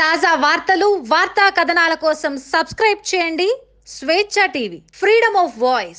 తాజా వార్తలు వార్తా కథనాల కోసం సబ్స్క్రైబ్ చేయండి. స్వేచ్ఛ టీవీ ఫ్రీడమ్ ఆఫ్ వాయిస్